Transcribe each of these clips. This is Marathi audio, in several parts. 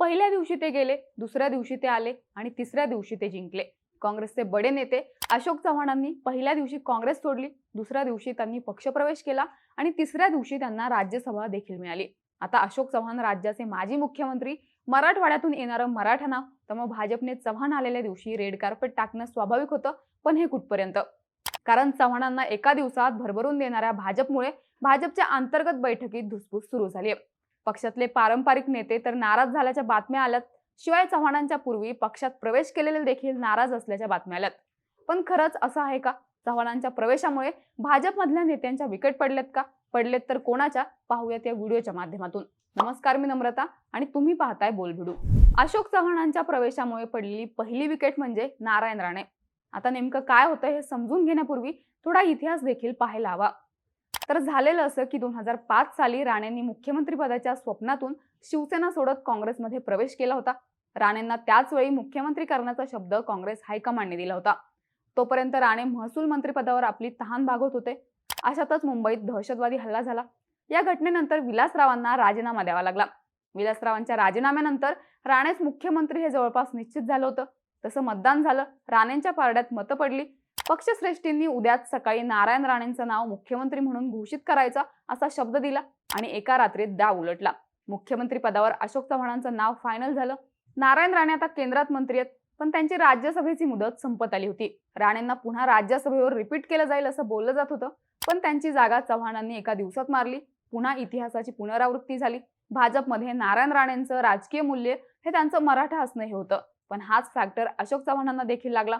पहिल्या दिवशी ते गेले दुसऱ्या दिवशी ते आले आणि तिसऱ्या दिवशी ते जिंकले. काँग्रेसचे बडे नेते अशोक चव्हाणांनी पहिल्या दिवशी काँग्रेस सोडली दुसऱ्या दिवशी त्यांनी पक्षप्रवेश केला आणि तिसऱ्या दिवशी त्यांना राज्यसभा देखील मिळाली. आता अशोक चव्हाण राज्याचे माजी मुख्यमंत्री मराठवाड्यातून येणारं मराठा नाव त्यामुळे भाजपने चव्हाण आलेल्या दिवशी रेड कार्पेट टाकणं स्वाभाविक होतं पण हे कुठपर्यंत? कारण चव्हाणांना एका दिवसात भरभरून देणाऱ्या भाजपमुळे भाजपच्या अंतर्गत बैठकीत धुसफूस सुरू झाली आहे पक्षातले पारंपरिक नेते तर नाराज झाल्याच्या बातम्या आल्यात. शिवाय चव्हाणांच्या पूर्वी पक्षात प्रवेश केलेले देखील नाराज असल्याच्या बातम्या आल्यात. पण खरंच असं आहे का? चव्हाणांच्या प्रवेशामुळे भाजपमधल्या नेत्यांच्या विकेट पडलेत का? पडलेत तर कोणाच्या? पाहूयात या व्हिडिओच्या माध्यमातून. नमस्कार मी नम्रता आणि तुम्ही पाहताय बोलभिडू अशोक चव्हाणांच्या प्रवेशामुळे पडलेली पहिली विकेट म्हणजे नारायण राणे. आता नेमकं काय होतं हे समजून घेण्यापूर्वी थोडा इतिहास देखील पाहायला हवा. तर झालेलं असं की दोन हजार पाच साली राणेंनी मुख्यमंत्रीपदाच्या स्वप्नातून शिवसेना सोडत काँग्रेसमध्ये प्रवेश केला होता. राणेंना त्याच वेळी मुख्यमंत्री करण्याचा शब्द काँग्रेस हायकमांडने दिला होता. तोपर्यंत राणे महसूल मंत्रीपदावर आपली तहान भागवत होते. अशातच मुंबईत दहशतवादी हल्ला झाला. या घटनेनंतर विलासरावांना राजीनामा द्यावा लागला. विलासरावांच्या राजीनाम्यानंतर राणेच मुख्यमंत्री हे जवळपास निश्चित झालं होतं. तसं मतदान झालं. राणेंच्या पारड्यात मतं पडली. पक्षश्रेष्ठींनी उद्याच सकाळी नारायण राणेंचं नाव मुख्यमंत्री म्हणून घोषित करायचा असा शब्द दिला आणि एका रात्रीत डाव उलटला. मुख्यमंत्री पदावर अशोक चव्हाणांचं नाव फायनल झालं. नारायण राणे आता केंद्रात मंत्री आहेत पण त्यांची राज्यसभेची मुदत संपत आली होती. राणेंना पुन्हा राज्यसभेवर रिपीट केलं जाईल असं बोललं जात होतं पण त्यांची जागा चव्हाणांनी एका दिवसात मारली. पुन्हा इतिहासाची पुनरावृत्ती झाली. भाजपमध्ये नारायण राणेंचं राजकीय मूल्य हे त्यांचं मराठा असणं हे होतं. पण हाच फॅक्टर अशोक चव्हाणांना देखील लागला.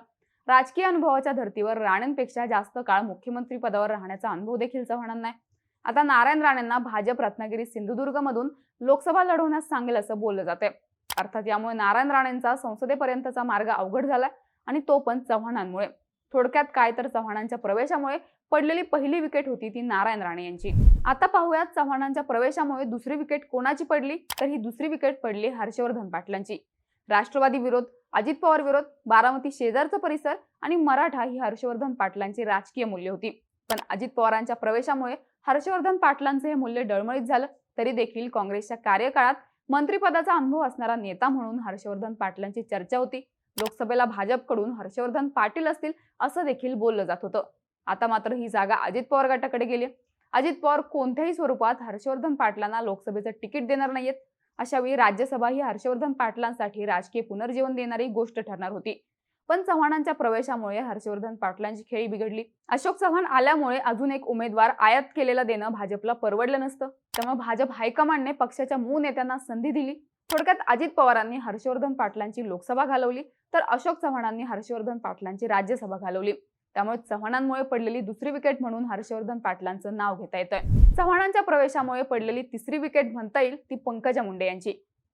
राजकीय अनुभवाच्या धर्तीवर राणेंपेक्षा जास्त काळ मुख्यमंत्री पदावर राहण्याचा अनुभव देखील चव्हाणांना आहे. आता नारायण राणेंना भाजप रत्नागिरी सिंधुदुर्गमधून लोकसभा लढवण्यास सांगेल असं बोललं जाते अर्थात यामुळे नारायण राणेंचा संसदेपर्यंतचा मार्ग अवघड झाला आणि तो पण चव्हाणांमुळे. थोडक्यात काय तर चव्हाणांच्या प्रवेशामुळे पडलेली पहिली विकेट होती ती नारायण राणे यांची. आता पाहूयात चव्हाणांच्या प्रवेशामुळे दुसरी विकेट कोणाची पडली? तर ही दुसरी विकेट पडली हर्षवर्धन पाटलांची. राष्ट्रवादी विरोध अजित पवार विरोध बारामती शेजारचा परिसर आणि मराठा ही हर्षवर्धन पाटलांची राजकीय मूल्य होती. पण अजित पवारांच्या प्रवेशामुळे हर्षवर्धन पाटलांचे हे मूल्य डळमळीत झालं तरी देखील काँग्रेसच्या कार्यकाळात मंत्रिपदाचा अनुभव असणारा नेता म्हणून हर्षवर्धन पाटलांची चर्चा होती. लोकसभेला भाजपकडून हर्षवर्धन पाटील असतील असं देखील बोललं जात होतं. आता मात्र ही जागा अजित पवार गटाकडे गेली अजित पवार कोणत्याही स्वरूपात हर्षवर्धन पाटलांना लोकसभेचं तिकीट देणार नाहीयेत. अशावेळी राज्यसभा ही हर्षवर्धन पाटलांसाठी राजकीय पुनर्जीवन देणारी गोष्ट ठरणार होती. पण चव्हाणांच्या प्रवेशामुळे हर्षवर्धन पाटलांची खेळी बिघडली. अशोक चव्हाण आल्यामुळे अजून एक उमेदवार आयात केलेला देणं भाजपला परवडलं नसतं. त्यामुळे भाजप हायकमांडने पक्षाच्या मूळ नेत्यांना संधी दिली. थोडक्यात अजित पवारांनी हर्षवर्धन पाटलांची लोकसभा घालवली. तर अशोक चव्हाणांनी हर्षवर्धन पाटलांची राज्यसभा घालवली. त्यामुळे चव्हाणांमुळे पडलेली दुसरी विकेट म्हणून हर्षवर्धन पाटलांचं नाव घेता येतंय. चव्हाणांच्या प्रवेशामुळे पडलेली तिसरी विकेट म्हणता येईल ती पंकजा मुंडे यांची.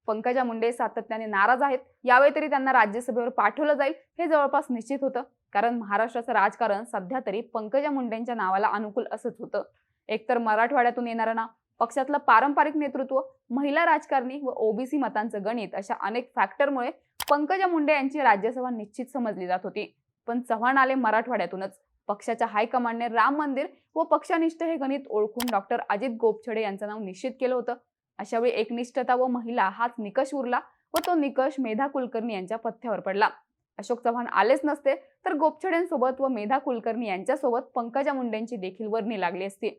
पंकजा मुंडे सातत्याने नाराज आहेत. यावेळी तरी त्यांना राज्यसभेवर पाठवलं जाईल हे जवळपास निश्चित होतं. कारण महाराष्ट्राचं राजकारण सध्या तरी पंकजा मुंडेंच्या नावाला अनुकूल असंच होतं. एकतर मराठवाड्यातून येणारं नाव पक्षातलं पारंपरिक नेतृत्व महिला राजकारणी व ओबीसी मतांचं गणित अशा अनेक फॅक्टरमुळे पंकजा मुंडे यांची राज्यसभा निश्चित समजली जात होती. पण चव्हाण आले मराठवाड्यातूनच. पक्षाच्या हायकमांडने राम मंदिर व पक्षनिष्ठ हे गणित ओळखून डॉक्टर अजित गोपछडे यांचं नाव निश्चित केलं होतं. अशावेळी एकनिष्ठता व महिला हाच निकष उरला व तो निकष मेधा कुलकर्णी यांच्या पथ्यावर पडला. अशोक चव्हाण आलेच नसते तर गोपछडेंसोबत व मेधा कुलकर्णी यांच्यासोबत पंकजा मुंडेंची देखील वर्णी लागली असती.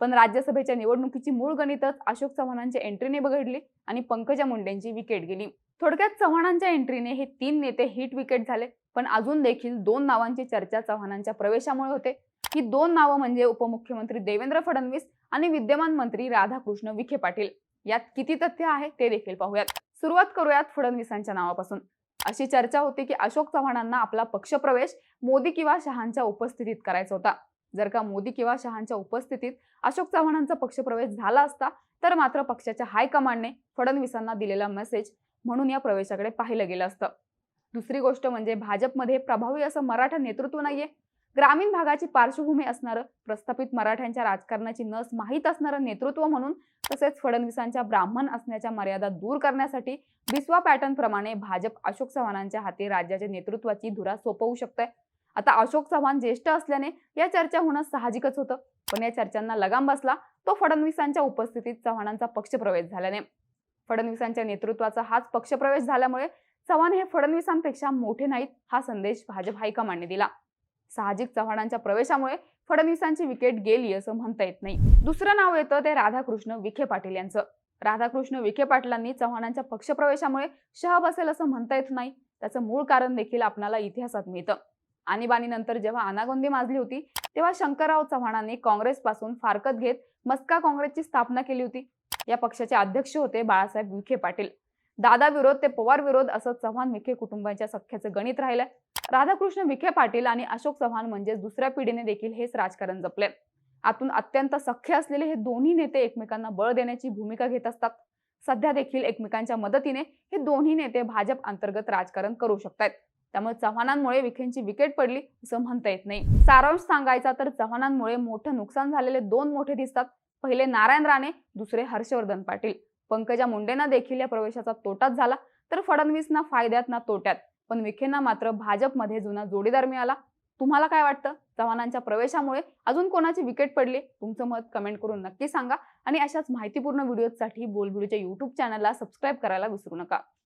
पण राज्यसभेच्या निवडणुकीची मूळ गणितच अशोक चव्हाणांच्या एंट्रीने बघडली आणि पंकजा मुंडेंची विकेट गेली. थोडक्यात चव्हाणांच्या एंट्रीने हे तीन नेते हिट विकेट झाले पण अजून देखील दोन नावांची चर्चा चव्हाणांच्या प्रवेशामुळे होते. ही दोन नावं म्हणजे उपमुख्यमंत्री देवेंद्र फडणवीस आणि विद्यमान मंत्री राधाकृष्ण विखे पाटील. यात किती तथ्य आहे ते देखील पाहूयात. सुरुवात करूयात फडणवीसांच्या नावापासून. अशी चर्चा होती की अशोक चव्हाणांना आपला पक्षप्रवेश मोदी किंवा शहांच्या उपस्थितीत करायचा होता. जर का मोदी किंवा शहांच्या उपस्थितीत अशोक चव्हाणांचा पक्षप्रवेश झाला असता तर मात्र पक्षाच्या हायकमांडने फडणवीसांना दिलेला मेसेज म्हणून या प्रवेशाकडे पाहिलं गेलं असतं. दुसरी गोष्ट म्हणजे भाजपमध्ये प्रभावी असं मराठा नेतृत्व नाहीये. ग्रामीण भागाची पार्श्वभूमी असणारं प्रस्थापित मराठ्यांच्या राजकारणाची नस माहीत असणारं नेतृत्व म्हणून तसेच फडणवीसांच्या ब्राह्मण असण्याच्या मर्यादा दूर करण्यासाठी बिस्वा पॅटर्न प्रमाणे भाजप अशोक चव्हाणांच्या हाती राज्याच्या नेतृत्वाची धुरा सोपवू शकते आता अशोक चव्हाण ज्येष्ठ असल्याने या चर्चा होणं साहजिकच होतं. पण या चर्चांना लगाम बसला तो फडणवीसांच्या उपस्थितीत चव्हाणांचा पक्षप्रवेश झाल्याने. फडणवीसांच्या नेतृत्वाचा हाच पक्षप्रवेश झाल्यामुळे चव्हाण हे फडणवीसांपेक्षा मोठे नाहीत हा संदेश भाजप हायकमांडने दिला. साहजिक चव्हाणांच्या प्रवेशामुळे फडणवीसांची विकेट गेली असं म्हणता येत नाही. दुसरं नाव येतं ते राधाकृष्ण विखे पाटील यांचं. राधाकृष्ण विखे पाटलांनी चव्हाणांच्या पक्षप्रवेशामुळे शह बसेल असं म्हणता येत नाही. त्याचं मूळ कारण देखील आपणाला इतिहासात मिळतं. आणीबाणीनंतर जेव्हा अनागोंदी माजली होती तेव्हा शंकरराव चव्हाणांनी काँग्रेसपासून फारकत घेत मस्का काँग्रेसची स्थापना केली होती. या पक्षाचे अध्यक्ष होते बाळासाहेब विखे पाटील. दादा विरोध ते पवार विरोध असं चव्हाण विखे कुटुंबाच्या सख्याचं गणित राहिलं राधाकृष्ण विखे पाटील आणि अशोक चव्हाण म्हणजे दुसऱ्या पिढीने देखील हेच राजकारण जपले आतून अत्यंत सख्य असलेले हे दोन्ही नेते एकमेकांना बळ देण्याची भूमिका घेत असतात. सध्या देखील एकमेकांच्या मदतीने हे दोन्ही नेते भाजप अंतर्गत राजकारण करू शकतात त्यामुळे चव्हाणांमुळे विखेंची विकेट पडली असं म्हणता येत नाही. सारांश सांगायचा तर चव्हाणांमुळे मोठं नुकसान झालेले दोन मोठे दिसतात. पहिले नारायण राणे दुसरे हर्षवर्धन पाटील. पंकजा मुंडेंना देखील या प्रवेशाचा तोटाच झाला. तर फडणवीसना फायद्यात ना तोट्यात. पण विखेंना मात्र भाजपमध्ये जुना जोडीदार मिळाला. तुम्हाला काय वाटतं? चव्हाणांच्या प्रवेशामुळे अजून कोणाची विकेट पडली? तुमचं मत कमेंट करून नक्की सांगा. आणि अशाच माहितीपूर्ण व्हिडिओसाठी बोलबिडूच्या युट्यूब चॅनलला सबस्क्राईब करायला विसरू नका.